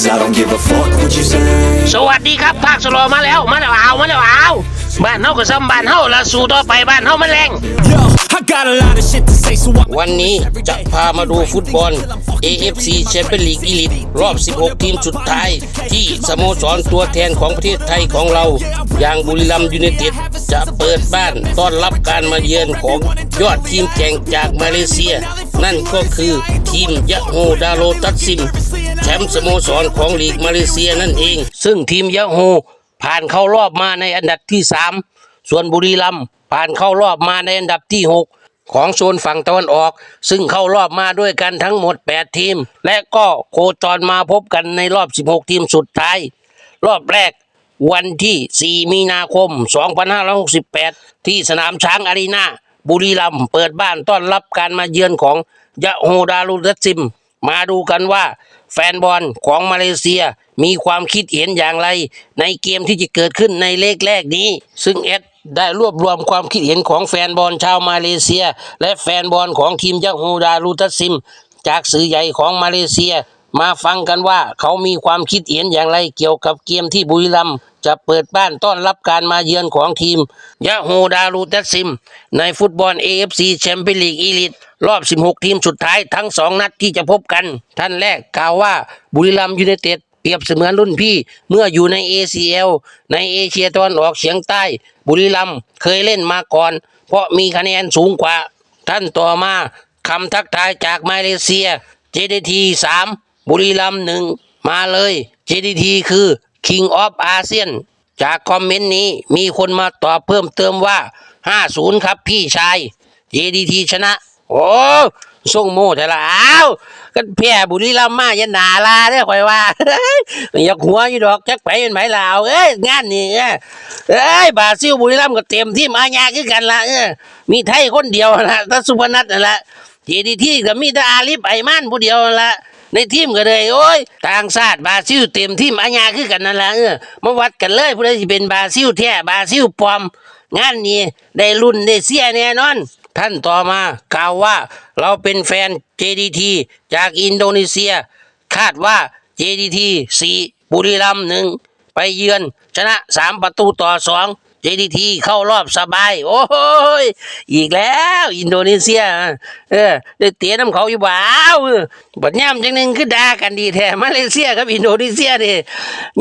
Cause I don't give a fuck what you say สวัสดีครับภาคสโลมาแล้วมาแล้วเอามาแล้วเอาบ้านเฮาก็ซ้ำบ้านเฮาละสู่ต่อไปบ้านเฮามันแรง Yo, I got a lot of shit to say, so I'm วันนี้จะพามาดูฟุตบอล AFC Champions League Elite รอบ 16 ทีมสุดท้าย ที่สโมสรตัวแทนของประเทศไทยของเรา อย่างบุรีรัมย์ยูไนเต็ดจะเปิดบ้านต้อนรับการมาเยือนของยอดทีมแข่งจากมาเลเซีย นั่นก็คือทีมยะโฮดาโรตัสซิม แชมป์สโมสรของลีกมาเลเซียนั่นเอง ซึ่งทีมยะโฮผ่านเข้ารอบมาในอันดับที่ 3 ส่วนบุรีรัมย์ผ่านเข้ารอบมาในอันดับที่ 6 ของโซนฝั่งตะวันออก ซึ่งเข้ารอบมาด้วยกันทั้งหมด 8 ทีม และก็โคจรมาพบกันในรอบ 16 ทีมสุดท้าย รอบแรกวันที่ 4 มีนาคม 2568 ที่สนามช้างอารีนาบุรีรัมย์เปิดบ้านต้อนรับการมาเยือนของยะโฮดารุดัซิม มาดูกันว่า แฟนบอลของมาเลเซียมีความคิดเห็นอย่างไร ในเกมที่จะเกิดขึ้นในเลขแรกนี้ ซึ่งเอสได้รวบรวมความคิดเห็นของแฟนบอลชาวมาเลเซีย และแฟนบอลของทีมยะโฮดารุตัสซิม จากสื่อใหญ่ของมาเลเซีย มาฟังกันว่าเขามีความคิดเห็นอย่างไรเกี่ยวกับเกมที่บุรีรัมย์จะเปิดบ้านต้อนรับการมาเยือนของทีมยะโฮดารุตัสซิม ในฟุตบอล AFC แชมเปี้ยนลีกอีลิตรอบ 16 ทีมสุดท้ายทั้ง 2 นัดที่จะพบกัน ท่านแรกกล่าวว่าบุรีรัมย์ยูไนเต็ดเปรียบเสมือนรุ่นพี่เมื่ออยู่ใน ACL ในเอเชียตะวันออกเฉียงใต้ บุรีรัมย์เคยเล่นมาก่อน เพราะมีคะแนนสูงกว่า ท่านต่อมาคำทักทายจากมาเลเซีย JDT 3 บุรีรัมย์หนึ่งมาเลย JDT คือ King of ASEAN จากคอมเมนต์นี้มีคนมาตอบเพิ่มเติมว่า 50 ครับพี่ชาย JDT ชนะ โอ้ส่งโม่แต่ละอ้าวกันแพ้บุรีรัมย์มายันนาลาเด้อข่อยว่าอยากหัวอยู่ดอกจักไปเป็นไหมลาวเอ้ยงานนี่เอ้ยเอ้ยบาซิลบุรีรัมย์ก็เต็มที่มาญาคือกันละเออมีไทยคนเดียวละถ้าสุพนัทนั่นละ JDT ก็มีแต่อาลิฟไอมันผู้เดียวนั่นละ ในทีมก็เลยโอ้ยต่างชาติบราซิลเต็มทีมอาญาคือกันนั่นแหละเออมาวัดกันเลยผู้ใดสิเป็นบราซิลแท้บราซิลปลอม งานนี้ได้รุ่นได้เสียแน่นอน ท่านต่อมากล่าวว่าเราเป็นแฟน JDT จากอินโดนีเซีย คาดว่า JDT 4บุรีรัมย์หนึ่งไปเยือน ชนะ 3 ประตูต่อ 2 JDT เข้ารอบสบาย โอ้ย อีกแล้ว อินโดนีเซีย เออได้เตะน้ำเขาอยู่บ้าวบัดย่ำจังหนึ่งคือด่ากันดีแท้มาเลเซียกับอินโดนีเซียนี่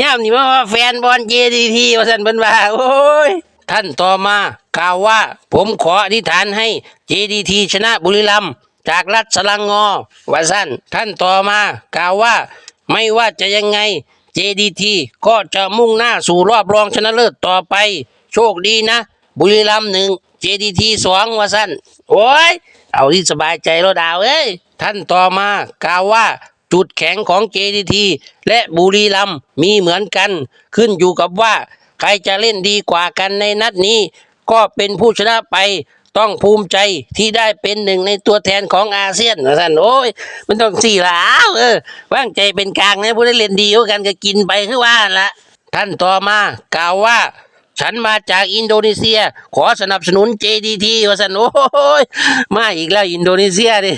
ย่ำนี่มาว่าแฟนบอล JDT ว่าสันเป็นว่าโอ้ย ท่านต่อมากล่าวว่า ผมขออธิษฐานให้ JDT ชนะบุรีรัมย์จากรัฐสลังงอว่าสั้นท่านต่อมากล่าวว่า ไม่ว่าจะยังไง JDT ก็จะมุ่งหน้าสู่รอบรองชนะเลิศต่อไป ชคดีนะ บุรีรัมย์หนึ่ง JDT สองว่าสั้นโอ้ย เอาที่สบายใจแล้วดาว เอ้ย ท่านต่อมากล่าวว่าจุดแข็งของ JDT และบุรีรัมย์มีเหมือนกัน ขึ้นอยู่กับว่า ใครจะเล่นดีกว่ากันในนัดนี้ ก็เป็นผู้ชนะไปต้องภูมิใจที่ได้เป็นหนึ่งในตัวแทนของอาเซียนนะท่านโอ้ย มันต้องสี่หลาวเออว่างใจเป็นกลางนะผู้ได้เล่นดีกว่ากันก็กินไปคือว่าละท่านต่อมากล่าวว่า ฉันมาจากอินโดนีเซีย ขอสนับสนุน JDT ว่าสันโอ้ยมาอีกแล้วอินโดนีเซียดิ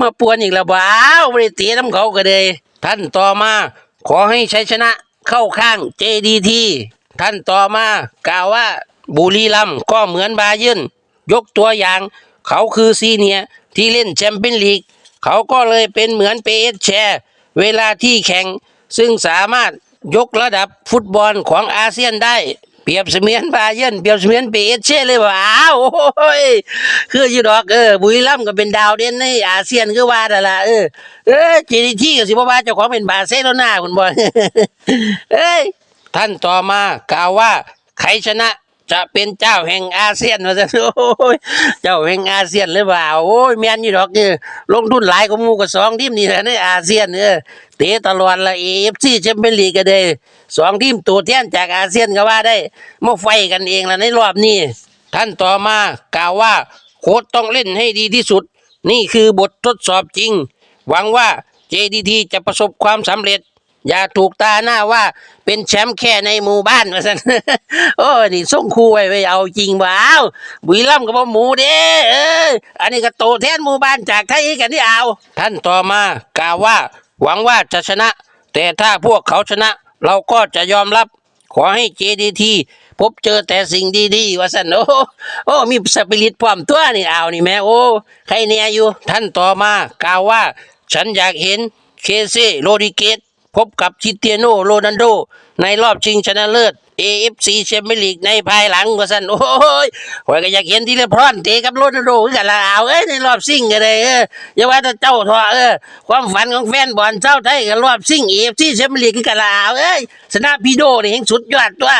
มาปวนอีกแล้วบ้าวไม่ได้เตีน้ำเขาก็เลยท่านต่อมา ขอให้ชัยชนะเข้าข้าง JDT ท่านต่อมากล่าวว่าบุรีรัมย์ก็เหมือนบาเยินยกตัวอย่าง เขาคือซีเนียที่เล่นแชมเปี้ยนลีก เขาก็เลยเป็นเหมือนเปเอสแชร์เวลาที่แข่ง ซึ่งสามารถยกระดับฟุตบอลของอาเซียนได้ เปรียบเสมือนบาเยิร์นเปรียบเสมือนเปเอเช่เลยว่าอ้าวโอ้ยคืออยู่ดอกเออบุรีรัมย์ก็เป็นดาวเด่นในอาเซียนคือว่าแต่ละเออเออจีดีที่ก็สิบ่ว่าเจ้าของเป็นบาเซโลนาคุณบอลเอ้ยท่านต่อมากล่าวว่าใครชนะ จะเป็นเจ้าแห่งอาเซียนว่าจะโอ้ยเจ้าแห่งอาเซียนหรือเปล่าโอ้ยแมนอยู่ดอกเออลงทุนหลายกว่าหมู่กับสองทีมนี่แหละในอาเซียนเออเตะตลอดละเอฟซีแชมเปี้ยนลีกก็ได้สองทีมตัวแทนจากอาเซียนก็ว่าได้มาไฟกันเองละในรอบนี้ท่านต่อมากล่าวว่าโค้ชต้องเล่นให้ดีที่สุด นี่คือบททดสอบจริง หวังว่า JDT จะประสบความสำเร็จ อย่าถูกตาหน้าว่าเป็นแชมป์แค่ในหมู่บ้านว่าสันโอ้นี่ส่งครูไว้ไว้เอาจริงว้าวบุรีรัมย์กับหมูเด้เอออันนี้ก็โตแทนหมู่บ้านจากไทยกันที่เอา ท่านต่อมากล่าวว่า หวังว่าจะชนะ แต่ถ้าพวกเขาชนะ เราก็จะยอมรับขอให้ JDT พบเจอแต่สิ่งดีๆว่าสันโอ้โอ้มีสปิริตพร้อมตัวนี่เอานี่แม่โอ้ใครเนี่ยอยู่ ท่านต่อมากล่าวว่า ฉันอยากเห็นเคเซ่โรดิเกต พบกับคริสเตียโนโรนัลโด ในรอบชิงชนะเลิศ AFC แชมเปี้ยนลีกในภายหลังว่าสันโอ้ยข่อยก็อยากเห็นทีละพรอนเตะกับโรนัลโดกันละเอาเอ้ยในรอบซิ่งกันเลยเอออย่าว่าแต่เจ้าทอะเออความฝันของแฟนบอลเจ้าไทยกับรอบซิ่ง AFC แชมเปี้ยนลีกกันละเอาเอ้ยสนามพีโดนี่เห็นสุดยอดตัว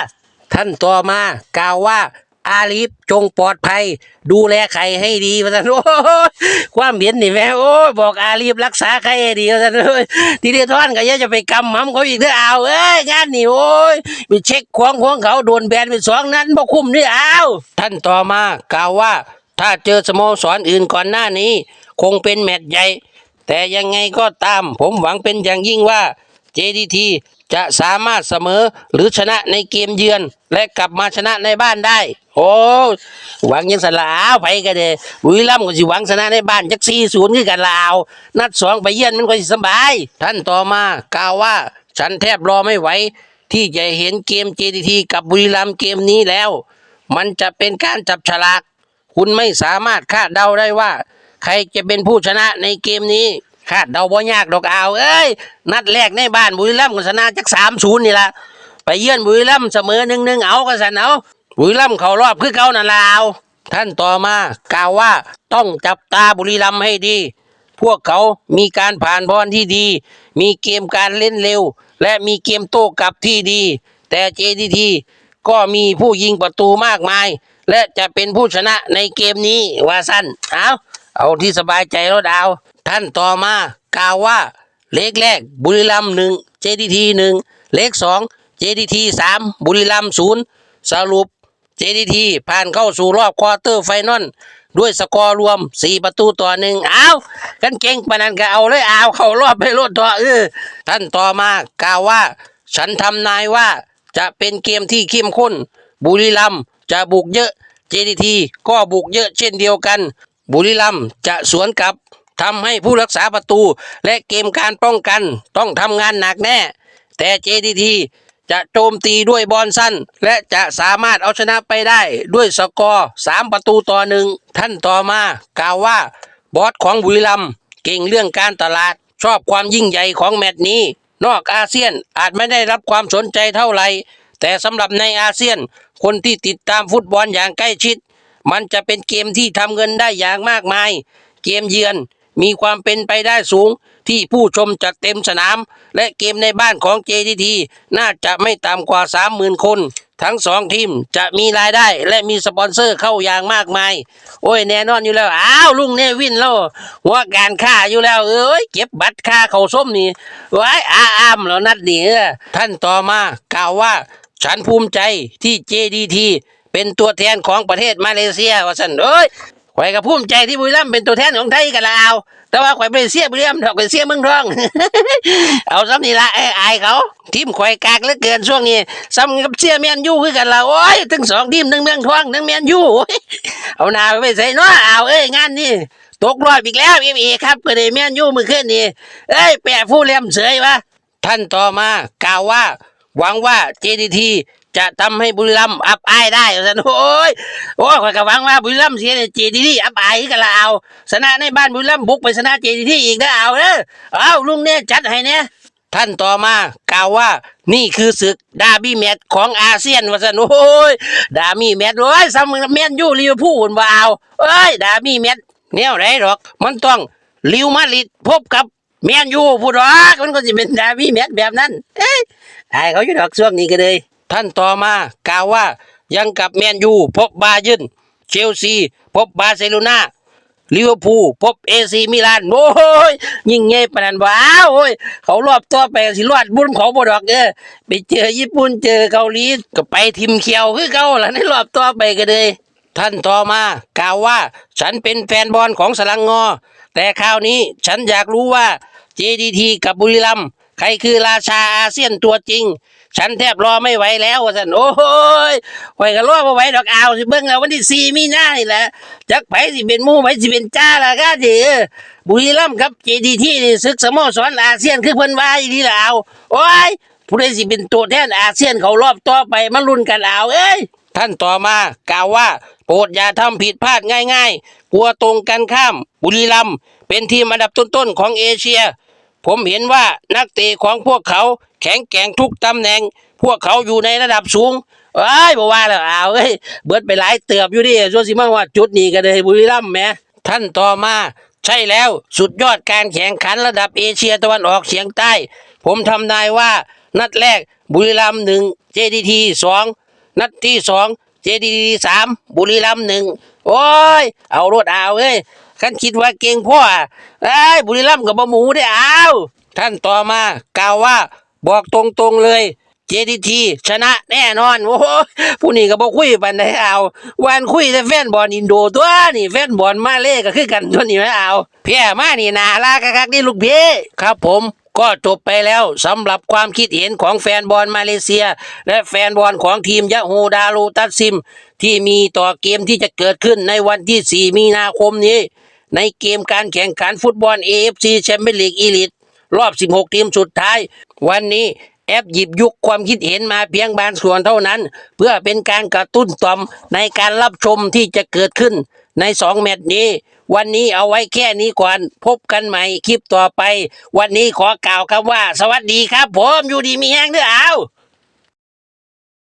ท่านต่อมากล่าวว่า อาลีฟจงปลอดภัย ดูแลไข่ให้ดีว่าท่านโอ้ความเห็นนี่แม่โอ้บอกอาลีฟรักษาไข่ให้ดีว่าท่านโอ้ยทีเดียท่อนก็ยังจะไปกำหมัมเขาอีกเด้อเอาเอ้ยงานนี่โอ้ยไปเช็คควงควงเขาโดนแบนไปสองนั้นบ่คุ้มนี่เอาท่านต่อมากล่าวว่า ถ้าเจอสโมสรอื่นก่อนหน้านี้ คงเป็นแมตช์ใหญ่ แต่ยังไงก็ตาม ผมหวังเป็นอย่างยิ่งว่า JDT จะสามารถเสมอหรือชนะในเกมเยือน และกลับมาชนะในบ้านได้ โอ้หวังยังสลาวไปกันเลยบุรีรัมก็สิหวังชนะในบ้านจักสี่ศูนย์คือกันลาว นัดสองไปเยือนมันก็สิสบาย ท่านต่อมากล่าวว่า ฉันแทบรอไม่ไหว ที่จะเห็นเกม JDT กับบุรีรัมย์เกมนี้แล้ว มันจะเป็นการจับฉลาก คุณไม่สามารถคาดเดาได้ว่า ใครจะเป็นผู้ชนะในเกมนี้ คาดเดาบ่ยากดอกเอาเอ้ย นัดแรกในบ้านบุรีรัมย์ก็ชนะจักสามศูนย์นี่ละไปเยือนบุรีรัมย์เสมอหนึ่งหนึ่งเอาก็สันเอา บุรีรัมย์เขารอบคือเขานั่นละเอาท่านต่อมากล่าวว่าต้องจับตาบุรีรัมย์ให้ดี พวกเขามีการผ่านบอลที่ดี มีเกมการเล่นเร็ว และมีเกมโต้กลับที่ดี แต่ JDT ก็มีผู้ยิงประตูมากมาย และจะเป็นผู้ชนะในเกมนี้ว่าสั้นเอาเอาที่สบายใจแล้วดาว ท่านต่อมากล่าวว่าเลขแรกบุรีรัมย์หนึ่ง JDT หนึ่งเลขสอง JDT สามบุรีรัมย์ศูนย์สรุป JDT ผ่านเข้าสู่รอบควอเตอร์ไฟนอลด้วยสกอร์รวม 4 ประตูต่อหนึ่งเอากันเก่งปานนันก็เอาเลยเอาเข้ารอบไปรถต่อเออท่านต่อมากล่าวว่า ฉันทำนายว่าจะเป็นเกมที่เข้มข้น บุรีรัมจะบุกเยอะ JDT ก็บุกเยอะเช่นเดียวกัน บุรีรัมจะสวนกลับทำให้ผู้รักษาประตู และเกมการป้องกันต้องทำงานหนักแน่ แต่ JDT จะโจมตีด้วยบอลสั้น และจะสามารถเอาชนะไปได้ด้วยสกอร์ 3 ประตูต่อหนึ่งท่านต่อมากล่าวว่าบอสของบุรีรัมเก่งเรื่องการตลาด ชอบความยิ่งใหญ่ของแมตช์นี้ นอกอาเซียนอาจไม่ได้รับความสนใจเท่าไหร่แต่สำหรับในอาเซียน คนที่ติดตามฟุตบอลอย่างใกล้ชิด มันจะเป็นเกมที่ทำเงินได้อย่างมากมาย เกมเยือน มีความเป็นไปได้สูงที่ผู้ชมจะเต็มสนาม และเกมในบ้านของ JDT น่าจะไม่ต่ำกว่า 30,000 คน ทั้งสองทีมจะมีรายได้และมีสปอนเซอร์เข้าอย่างมากมาย โอ้ยแน่นอนอยู่แล้ว อ้าวลุงเนวินแล้วหัวการค่าอยู่แล้ว เอ้ยเก็บบัตรค่าเขาส้มนี่ไว้อาอามแล้วนัดนี้เออท่านต่อมากล่าวว่า ฉันภูมิใจที่ JDT เป็นตัวแทนของประเทศมาเลเซียว่าสันเอ้ย ข่อยก็ภูมิใจที่บุรีรัมย์เป็นตัวแทนของไทยกันแล้วแต่ว่าข่อยเป็นเสียบุรีรัมย์ดอกเป็นเสียเมืองทอง เอาซ้ำนี่ละไอ้อายเขา ทีมข่อยกากเหลือเกินช่วงนี้ซ้ำกับเสียแมนยูคือกันละโอ้ยทั้งสองทีมทั้งเมืองทองทั้งแมนยูเอาหนาไปใส่เนาะเอาเอ้ยงานนี่ตกรอบอีกแล้วเอ็มเอครับก็ได้แมนยูมือขึ้นนี่เอ้ยแปะผู้เลี้ยมเสยวะท่านต่อมากล่าวว่า หวังว่า JDT จะทำให้บุรีรัมย์อับอายได้สันโอ้ยโอ้ยข้อยก็หวังว่าบุรีรัมย์เสียเจดีที่อับอายกันละเอาชนะในบ้านบุรีรัมย์บุกไปชนะเจดีทีอีกนะเอาเด้อเอาลุงเนี่ยจัดให้เนี่ยท่านต่อมากล่าวว่านี่คือศึกดาบี้แมตของอาเซียนว่าสันโอ้ยดาบี้แมตโอ้ยซ้ำแมนยูลิเวอร์พูลพุ่นบ่เอาเอ้ยดาบี้แมตช์แนวไหนหรอก มันต้องลิวมาดริดพบกับแมนยูพูดหรอกมันก็จะเป็นดาบี้แมตแบบนั้น เอ้ยไอ้เขาอยู่ดอกช่วงนี้ก็เลย ท่านต่อมากล่าวว่ายังกับแมนยูพบบาเยิร์นเชลซี พบบาร์เซโลนาลิเวอร์พูลพบเอซีมิลานโอ้ยยิ่งใหญ่ปนนั้นว้าวโอ้ยเขารอบตัวไปสิรอดบุญเขาบ่ดอกเด้อไปเจอญี่ปุ่นเจอเกาหลีก็ไปทิมเขียวคือเก่าล่ะในรอบตัวไปก็เลย ท่านต่อมากล่าวว่า ฉันเป็นแฟนบอลของสลังงอ แต่คราวนี้ฉันอยากรู้ว่า JDT กับบุรีรัมย์ รคือราชาอาเซียนตัวจริง ฉันแทบรอไม่ไหวแล้วว่าสันโอ้ยข่อยก็รอไม่ไหวดอกเอาสิเบิ่งแล้ววันที่สี่มีนานี่แหละจักไผสิเป็นมู่ไผสิเป็นจ้าละก็เด้อบุรีรัมย์ครับเจดีที่นี่ศึกสโมสรอาเซียนคือเพิ่นว่าอีหลีล่ะเอาโอ้ยผู้ใดสิเป็นตัวแทนอาเซียนเขารอบต่อไปมาลุ้นกันเอาเอ้ยท่านต่อมากล่าวว่า โปรดอย่าทำผิดพลาดง่าย ๆ กลัวตรงกันข้าม บุรีรัมย์เป็นทีมอันดับต้นๆของเอเชีย ผมเห็นว่านักเตะของพวกเขาแข็งแกร่งทุกตำแหน่ง พวกเขาอยู่ในระดับสูงเอ้ยบอกว่าแล้วอ้าวเอ้ยเบิดไปหลายเติบอยู่ดิส่วนสิมาว่าจุดนี้ก็เลยบุรีรัมย์แหมท่านต่อมา ใช่แล้วสุดยอดการแข่งขันระดับเอเชียตะวันออกเฉียงใต้ ผมทำนายว่านัดแรกบุรีรัมย์หนึ่งเจดีทีสองนัดที่สองเจดีทีสามบุรีรัมย์หนึ่งโอ้ย เอารถเอาเอ้ย ขันคิดว่าเก่งพ่อไอ้บุรีรัมย์กับบะหมูได้เอาท่านต่อมากล่าวว่าบอกตรงๆเลยเจดีทีชนะแน่นอนโอ้โหผู้นี้ก็บอกคุยปันได้เอาวันคุยแต่แฟนบอลอินโดตัวนี่แฟนบอลมาเล่ก็คือกันตัวนี้ไม่เอาเพี้ยมานี่นาลาคักนี่ลูกเพี่ครับผมก็จบไปแล้วสำหรับความคิดเห็นของแฟนบอลมาเลเซีย และแฟนบอลของทีมยะโฮดารูตัสซิม ที่มีต่อเกมที่จะเกิดขึ้นในวันที่ 4 มีนาคมนี้ ในเกมการแข่งขันฟุตบอล AFC แชมเปี้ยนลีกอีลิตรอบ 16 ทีมสุดท้าย วันนี้แอปหยิบยุคความคิดเห็นมาเพียงบางส่วนเท่านั้น เพื่อเป็นการกระตุ้นต่อมในการรับชมที่จะเกิดขึ้นใน 2 แมตช์นี้ วันนี้เอาไว้แค่นี้ก่อน พบกันใหม่คลิปต่อไป วันนี้ขอกล่าวคำว่า สวัสดีครับผมอยู่ดีมีแห้งเด้อเอา